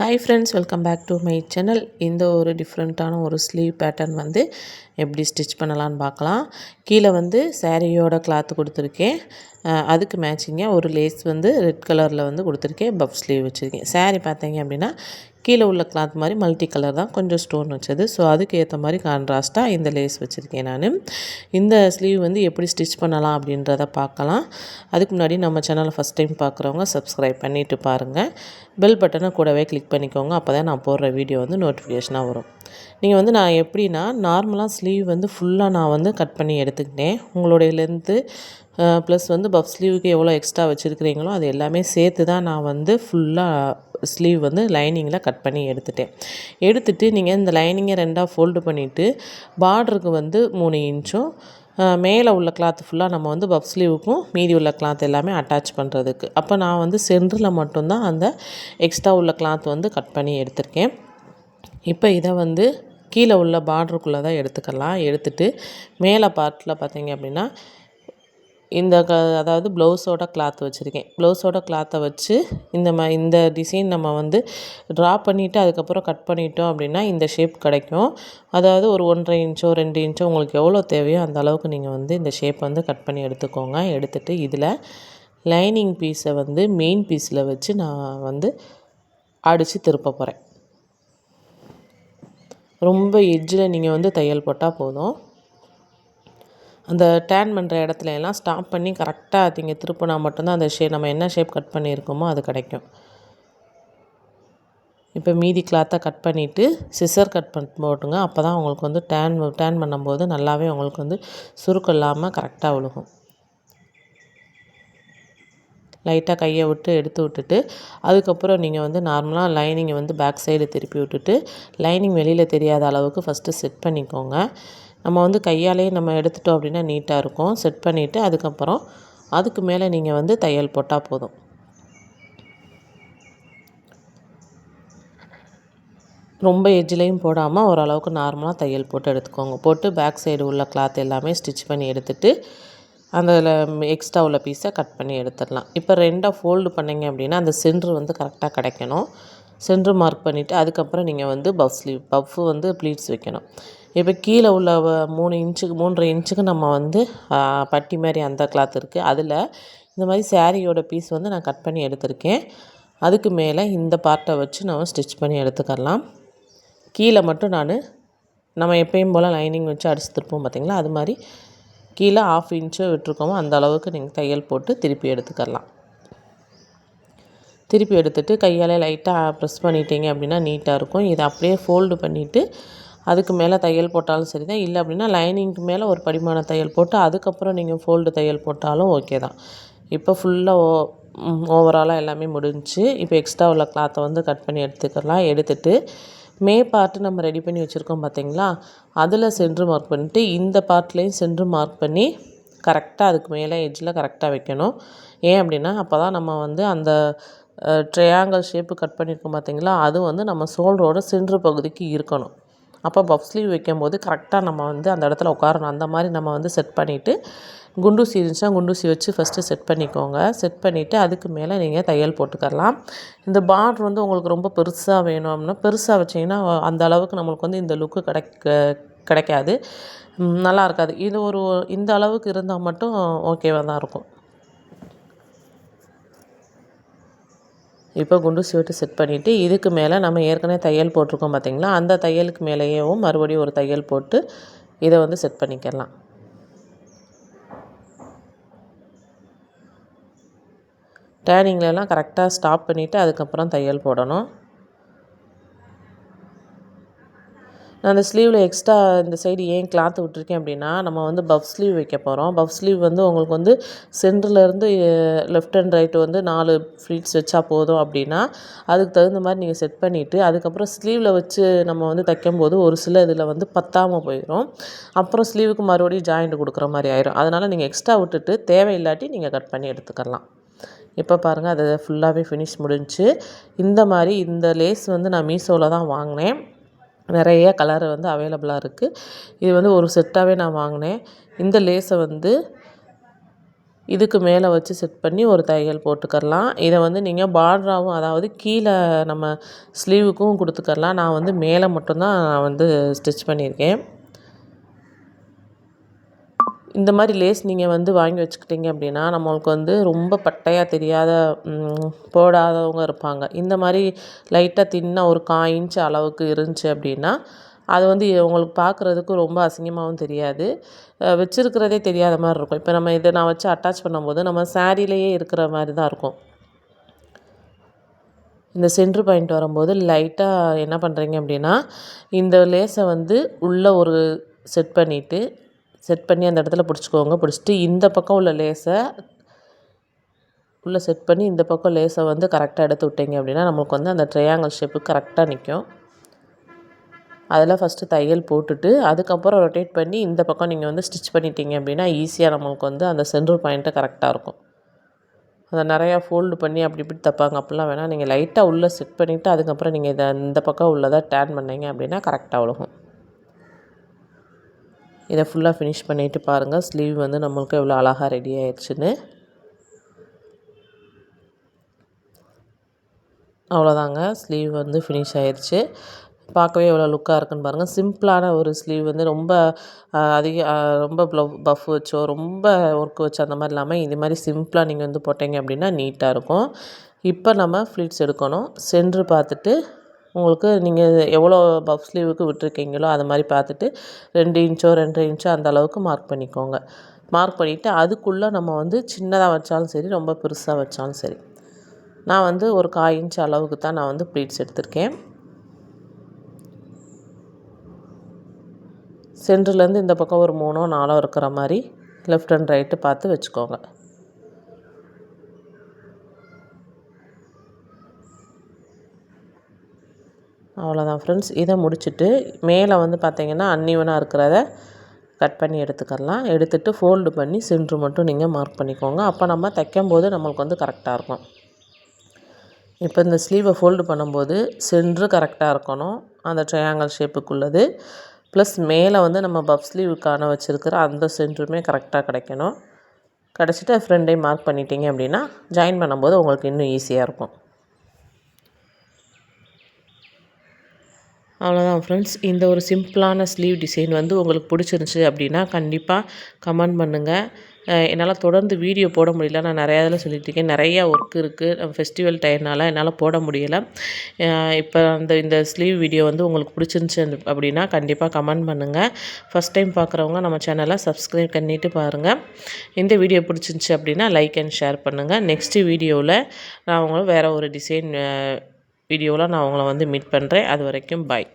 Hi friends welcome back to my channel இந்த ஒரு டிஃப்ரெண்ட்டான ஒரு ஸ்லீவ் பேட்டர்ன் வந்து எப்படி ஸ்டிச் பண்ணலான்னு பார்க்கலாம். கீழே வந்து சாரியோட கிளாத்து கொடுத்துருக்கேன். அதுக்கு மேட்சிங்காக ஒரு லேஸ் வந்து ரெட் கலரில் வந்து கொடுத்துருக்கேன் பஃப் ஸ்லீவ் வச்சுருக்கேன். சாரீ பார்த்தீங்க அப்படின்னா கீழே உள்ள கிளாத் மாதிரி மல்டி கலர் தான் கொஞ்சம் ஸ்டோன் வச்சது. ஸோ அதுக்கு ஏற்ற மாதிரி கான்ட்ராஸ்ட்டாக இந்த லேஸ் வச்சுருக்கேன் நான். இந்த ஸ்லீவ் வந்து எப்படி ஸ்டிச் பண்ணலாம் அப்படின்றத பார்க்கலாம். அதுக்கு முன்னாடி நம்ம சேனலை ஃபஸ்ட் டைம் பார்க்குறவங்க சப்ஸ்கிரைப் பண்ணிவிட்டு பாருங்கள் பெல் பட்டனை கூடவே கிளிக் பண்ணிக்கோங்க. அப்போ தான் நான் போடுற வீடியோ வந்து நோட்டிஃபிகேஷனாக வரும். நீங்கள் வந்து நான் எப்படின்னா நார்மலாக ஸ்லீவ் வந்து ஃபுல்லாக நான் வந்து கட் பண்ணி எடுத்துக்கிட்டேன். உங்களுடைய லென்த்து ப்ளஸ் வந்து பஃப் ஸ்லீவுக்கு எவ்வளோ எக்ஸ்ட்ரா வச்சுருக்கிறீங்களோ அது எல்லாமே சேர்த்து தான் நான் வந்து ஃபுல்லாக ஸ்லீவ் வந்து லைனிங்கில் கட் பண்ணி எடுத்துட்டேன். எடுத்துகிட்டு நீங்கள் இந்த லைனிங்கை ரெண்டாக ஃபோல்டு பண்ணிவிட்டு பார்டருக்கு வந்து மூணு இன்ச்சும் மேலே உள்ள கிளாத் ஃபுல்லாக நம்ம வந்து பஃப் ஸ்லீவுக்கும் மீதி உள்ள கிளாத் எல்லாமே அட்டாச் பண்ணுறதுக்கு அப்போ நான் வந்து சென்டரில் மட்டும்தான் அந்த எக்ஸ்ட்ரா உள்ள கிளாத் வந்து கட் பண்ணி எடுத்திருக்கேன். இப்போ இதை வந்து கீழே உள்ள பார்டருக்குள்ளே தான் எடுத்துக்கலாம். எடுத்துகிட்டு மேலே பார்ட்டில் பார்த்தீங்க அப்படின்னா இந்த க அதாவது ப்ளவுஸோட கிளாத் வச்சுருக்கேன். ப்ளவுஸோட கிளாத்தை வச்சு இந்த ம இந்த டிசைன் நம்ம வந்து ட்ரா பண்ணிவிட்டு அதுக்கப்புறம் கட் பண்ணிட்டோம் அப்படின்னா இந்த ஷேப் கிடைக்கும். அதாவது ஒரு ஒன்றரை இன்ச்சோ ரெண்டு இன்ச்சோ உங்களுக்கு எவ்வளோ தேவையோ அந்த அளவுக்கு நீங்கள் வந்து இந்த ஷேப் வந்து கட் பண்ணி எடுத்துக்கோங்க. எடுத்துகிட்டு இதில் லைனிங் பீஸை வந்து மெயின் பீஸில் வச்சு நான் வந்து அடித்து திருப்ப போகிறேன் ரொம்ப எட்ஜில் நீங்கள் வந்து தையல் போட்டால் போதும். அந்த டேன் பண்ணுற இடத்துல எல்லாம் ஸ்டாப் பண்ணி கரெக்டாக நீங்கள் திருப்பினா மட்டும்தான் அந்த ஷேப் நம்ம என்ன ஷேப் கட் பண்ணியிருக்கோமோ அது கிடைக்கும். இப்போ மீதி கிளாத்தை கட் பண்ணிவிட்டு சிசர் கட் பண்ணி போட்டுங்க. அப்போ தான் உங்களுக்கு வந்து டேன் டேன் பண்ணும்போது நல்லாவே உங்களுக்கு வந்து சுருக்கம் இல்லாமல் கரெக்டாக விழுகும் லைட்டாக கையை விட்டு எடுத்து விட்டுட்டு அதுக்கப்புறம் நீங்கள் வந்து நார்மலாக லைனிங்கை வந்து பேக் சைடு திருப்பி விட்டுட்டு லைனிங் வெளியில் தெரியாத அளவுக்கு ஃபஸ்ட்டு செட் பண்ணிக்கோங்க. நம்ம வந்து கையாலேயே நம்ம எடுத்துட்டோம் அப்படின்னா நீட்டாக இருக்கும். செட் பண்ணிவிட்டு அதுக்கப்புறம் அதுக்கு மேலே நீங்கள் வந்து தையல் போட்டால் போதும். ரொம்ப எஜ்ஜிலையும் போடாமல் ஓரளவுக்கு நார்மலாக தையல் போட்டு எடுத்துக்கோங்க. போட்டு பேக் சைடு உள்ள கிளாத் எல்லாமே ஸ்டிச் பண்ணி எடுத்துகிட்டு அந்த எக்ஸ்ட்ரா உள்ள பீஸை கட் பண்ணி எடுத்துடலாம். இப்போ ரெண்டாக ஃபோல்டு பண்ணிங்க அப்படின்னா அந்த சென்ட்ரு வந்து கரெக்டாக கிடைக்கணும். சென்ட்ரு மார்க் பண்ணிவிட்டு அதுக்கப்புறம் நீங்கள் வந்து பஃப் ஸ்லீவ் பஃப்பு வந்து ப்ளீட்ஸ் வைக்கணும். இப்போ கீழே உள்ள மூணு இன்ச்சுக்கு மூன்றரை இன்ச்சுக்கு நம்ம வந்து பட்டி மாதிரி அந்த கிளாத் இருக்குது அதில் இந்த மாதிரி சாரியோட பீஸ் வந்து நான் கட் பண்ணி எடுத்திருக்கேன். அதுக்கு மேலே இந்த பார்ட்டை வச்சு நம்ம ஸ்டிச் பண்ணி எடுத்துக்கலாம். கீழே மட்டும் நான் நம்ம எப்பயும் போல் லைனிங் வச்சு அடித்து திருப்போம் பார்த்திங்களா அது மாதிரி கீழே ஆஃப் இன்ச்சு விட்டுருக்கோமோ அந்த அளவுக்கு நீங்கள் தையல் போட்டு திருப்பி எடுத்துக்கலாம். திருப்பி எடுத்துகிட்டு கையால் லைட்டாக ப்ரெஸ் பண்ணிட்டீங்க அப்படின்னா நீட்டாக இருக்கும். இதை அப்படியே ஃபோல்டு பண்ணிவிட்டு அதுக்கு மேலே தையல் போட்டாலும் சரி தான் இல்லை அப்படின்னா லைனிங்க்கு மேலே ஒரு படிமான தையல் போட்டு அதுக்கப்புறம் நீங்கள் ஃபோல்டு தையல் போட்டாலும் ஓகே தான். இப்போ ஃபுல்லாக ஓ ஓவராலாக எல்லாமே முடிஞ்சு இப்போ எக்ஸ்ட்ரா உள்ள கிளாத்தை வந்து கட் பண்ணி எடுத்துக்கலாம். எடுத்துகிட்டு மே பார்ட்டு நம்ம ரெடி பண்ணி வச்சுருக்கோம் பார்த்தீங்களா அதில் சென்ட்ரு மார்க் பண்ணிவிட்டு இந்த பார்ட்லேயும் சென்ட்ரு மார்க் பண்ணி கரெக்டாக அதுக்கு மேலே எட்ஜில் கரெக்டாக வைக்கணும். ஏன் அப்படின்னா அப்போ தான் நம்ம வந்து அந்த ட்ரையாங்கிள் ஷேப்பு கட் பண்ணியிருக்கோம் பார்த்தீங்களா? அது வந்து நம்ம சோல்டரோட சென்ட்ரு பகுதிக்கு இருக்கணும். அப்போ பஃப் ஸ்லீவ் வைக்கும்போது கரெக்டாக நம்ம வந்து அந்த இடத்துல உட்காரணும். அந்த மாதிரி நம்ம வந்து செட் பண்ணிவிட்டு குண்டூசி இருந்துச்சுன்னா குண்டூசி வச்சு ஃபஸ்ட்டு செட் பண்ணிக்கோங்க. செட் பண்ணிவிட்டு அதுக்கு மேலே நீங்கள் தையல் போட்டுக்கரலாம் இந்த பார்டர் வந்து உங்களுக்கு ரொம்ப பெருசாக வேணும் அப்படின்னா பெருசாக வச்சிங்கன்னா அந்த அளவுக்கு நம்மளுக்கு வந்து இந்த லுக்கு கிடைக்க கிடைக்காது. நல்லா இருக்காது. இது ஒரு இந்த அளவுக்கு இருந்தால் மட்டும் ஓகேவாக தான் இருக்கும். இப்போ குண்டு ஸ்வீட்டு செட் பண்ணிவிட்டு இதுக்கு மேலே நம்ம ஏற்கனவே தையல் போட்டிருக்கோம் பார்த்திங்களா அந்த தையலுக்கு மேலேயும் மறுபடியும் ஒரு தையல் போட்டு இதை வந்து செட் பண்ணிக்கலாம். டேனிங்லலாம் கரெக்டாக ஸ்டாப் பண்ணிவிட்டு அதுக்கப்புறம் தையல் போடணும். நான் அந்த ஸ்லீவில் எக்ஸ்ட்ரா இந்த சைடு ஏன் கிளாத் விட்டுருக்கேன் அப்படின்னா நம்ம வந்து பஃப் ஸ்லீவ் வைக்க போகிறோம் பஃப் ஸ்லீவ் வந்து உங்களுக்கு வந்து சென்டர்லேருந்து லெஃப்ட் அண்ட் ரைட் வந்து நாலு ஃப்ளீட்ஸ் வச்சா போதும் அப்படின்னா அதுக்கு தகுந்த மாதிரி நீங்கள் செட் பண்ணிவிட்டு அதுக்கப்புறம் ஸ்லீவில் வச்சு நம்ம வந்து தைக்கும்போது ஒரு சில இதில் வந்து பத்தாமல் போயிடும் அப்புறம் ஸ்லீவுக்கு மறுபடியும் ஜாயிண்ட் கொடுக்குற மாதிரி ஆயிரும். அதனால் நீங்கள் எக்ஸ்ட்ரா விட்டுட்டு தேவையில்லாட்டி நீங்கள் கட் பண்ணி எடுத்துக்கலாம். இப்போ பாருங்கள் அதை ஃபுல்லாகவே ஃபினிஷ் முடிஞ்சு இந்த மாதிரி இந்த லேஸ் வந்து நான் மீஷோவில் தான் வாங்கினேன். நிறைய கலர் வந்து அவைலபிளாக இருக்குது இது வந்து ஒரு செட்டாகவே நான் வாங்கினேன். இந்த லேஸை வந்து இதுக்கு மேலே வச்சு செட் பண்ணி ஒரு தையல் போட்டுக்கரலாம் இதை வந்து நீங்கள் பார்டராகவும் அதாவது கீழே நம்ம ஸ்லீவுக்கும் கொடுத்துக்கரலாம் நான் வந்து மேலே மட்டும்தான் நான் வந்து ஸ்டிச் பண்ணியிருக்கேன். இந்த மாதிரி லேஸ் நீங்கள் வந்து வாங்கி வச்சுக்கிட்டீங்க அப்படின்னா நம்மளுக்கு வந்து ரொம்ப பட்டையாக தெரியாத போடாதவங்க இருப்பாங்க. இந்த மாதிரி லைட்டாக தின்ன ஒரு கால் இன்ச் அளவுக்கு இருந்துச்சு அப்படின்னா அது வந்து உங்களுக்கு பார்க்குறதுக்கு ரொம்ப அசிங்கமாகவும் தெரியாது. வச்சுருக்கிறதே தெரியாத மாதிரி இருக்கும். இப்போ நம்ம இதை நான் வச்சு அட்டாச் பண்ணும்போது நம்ம சாரீலேயே இருக்கிற மாதிரி தான் இருக்கும். இந்த சென்ட்ரு பாயிண்ட் வரும்போது லைட்டாக என்ன பண்ணுறீங்க அப்படின்னா இந்த லேஸை வந்து உள்ளே ஒரு செட் பண்ணிவிட்டு செட் பண்ணி அந்த இடத்துல பிடிச்சிக்கோங்க. பிடிச்சிட்டு இந்த பக்கம் உள்ள லேஸை உள்ளே செட் பண்ணி இந்த பக்கம் லேஸை வந்து கரெக்டாக எடுத்து விட்டீங்க அப்படின்னா நமக்கு வந்து அந்த ட்ரையாங்கிள் ஷேப்பு கரெக்டாக நிற்கும் அதில் ஃபஸ்ட்டு தையல் போட்டுட்டு அதுக்கப்புறம் ரொட்டேட் பண்ணி இந்த பக்கம் நீங்கள் வந்து ஸ்டிச் பண்ணிட்டீங்க அப்படின்னா ஈஸியாக நம்மளுக்கு வந்து அந்த சென்ட்ரு பாயிண்ட்டை கரெக்டாக இருக்கும். அதை நிறையா ஃபோல்டு பண்ணி அப்படி இப்படி தைப்பாங்க. அப்படிலாம் வேணால் நீங்கள் லைட்டாக உள்ளே செட் பண்ணிவிட்டு அதுக்கப்புறம் நீங்கள் இதை இந்த பக்கம் உள்ளதாக டேன் பண்ணிங்க அப்படின்னா கரெக்டாக விழுகும் இதை ஃபுல்லாக ஃபினிஷ் பண்ணிவிட்டு பாருங்கள் ஸ்லீவ் வந்து நம்மளுக்கு எவ்வளோ அழகாக ரெடி ஆயிடுச்சுன்னு. அவ்வளோதாங்க ஸ்லீவ் வந்து ஃபினிஷ் ஆயிடுச்சு. பார்க்கவே எவ்வளோ லுக்காக இருக்குன்னு பாருங்கள் சிம்பிளான ஒரு ஸ்லீவ் வந்து ரொம்ப அதிக ரொம்ப ப்ளவ் பஃப் வச்சோ ரொம்ப ஒர்க் வச்சோ அந்த மாதிரி இல்லாமல் இது மாதிரி சிம்பிளாக நீங்கள் வந்து போட்டிங்க அப்படின்னா நீட்டாக இருக்கும். இப்போ நம்ம ஃப்ளீட்ஸ் எடுக்கணும். சென்ட்ரு பார்த்துட்டு உங்களுக்கு நீங்கள் எவ்வளோ பஃப் ஸ்லீவுக்கு விட்டுருக்கீங்களோ அது மாதிரி பார்த்துட்டு ரெண்டு இன்ச்சோ ரெண்டு இன்ச்சோ அந்த அளவுக்கு மார்க் பண்ணிக்கோங்க. மார்க் பண்ணிவிட்டு அதுக்குள்ளே நம்ம வந்து சின்னதாக வச்சாலும் சரி ரொம்ப பெருசாக வச்சாலும் சரி. நான் வந்து ஒரு கால் இன்ச் அளவுக்கு தான் நான் வந்து ப்ளீட்ஸ் எடுத்திருக்கேன். சென்டர்லேருந்து இந்த பக்கம் ஒரு மூணோ நாலோ இருக்கிற மாதிரி லெஃப்ட் அண்ட் ரைட்டு பார்த்து வச்சுக்கோங்க. அவ்வளோதான் ஃப்ரெண்ட்ஸ் இதை முடிச்சுட்டு மேலே வந்து பார்த்திங்கன்னா அன்னிவனாக இருக்கிறத கட் பண்ணி எடுத்துக்கலாம் எடுத்துகிட்டு ஃபோல்டு பண்ணி சென்ட்ரு மட்டும் நீங்கள் மார்க் பண்ணிக்கோங்க. அப்போ நம்ம தைக்கும் போது நம்மளுக்கு வந்து கரெக்டாக இருக்கும். இப்போ இந்த ஸ்லீவை ஃபோல்டு பண்ணும்போது சென்ட்ரு கரெக்டாக இருக்கணும். அந்த ட்ரையாங்கல் ஷேப்புக்குள்ளது ப்ளஸ் மேலே வந்து நம்ம பப் ஸ்லீவுக்கான வச்சுருக்கிற அந்த சென்ட்ருமே கரெக்டாக கிடைக்கணும். கிடச்சிட்டு ஃப்ரெண்டையும் மார்க் பண்ணிட்டீங்க அப்படின்னா ஜாயின் பண்ணும்போது உங்களுக்கு இன்னும் ஈஸியாக இருக்கும். அவ்வளோதான் ஃப்ரெண்ட்ஸ் இந்த ஒரு சிம்பிளான ஸ்லீவ் டிசைன் வந்து உங்களுக்கு பிடிச்சிருந்துச்சி அப்படின்னா கண்டிப்பாக கமெண்ட் பண்ணுங்கள் என்னால் தொடர்ந்து வீடியோ போட முடியல. நான் நிறையா இதில் சொல்லிட்டுருக்கேன் நிறையா ஒர்க் இருக்குது ஃபெஸ்டிவல் டைம்னால என்னால் போட முடியலை. இப்போ அந்த இந்த ஸ்லீவ் வீடியோ வந்து உங்களுக்கு பிடிச்சிருந்துச்சி அப்படின்னா கண்டிப்பாக கமெண்ட் பண்ணுங்கள் ஃபஸ்ட் டைம் பார்க்குறவங்க நம்ம சேனலை சப்ஸ்கிரைப் பண்ணிவிட்டு பாருங்கள் இந்த வீடியோ பிடிச்சிருந்துச்சி அப்படின்னா லைக் அண்ட் ஷேர் பண்ணுங்கள் நெக்ஸ்ட்டு வீடியோவில் நான் உங்களுக்கு வேறு ஒரு டிசைன் வீடியோவில் நான் உங்களை வந்து மீட் பண்ணுறேன். அது வரைக்கும் பாய்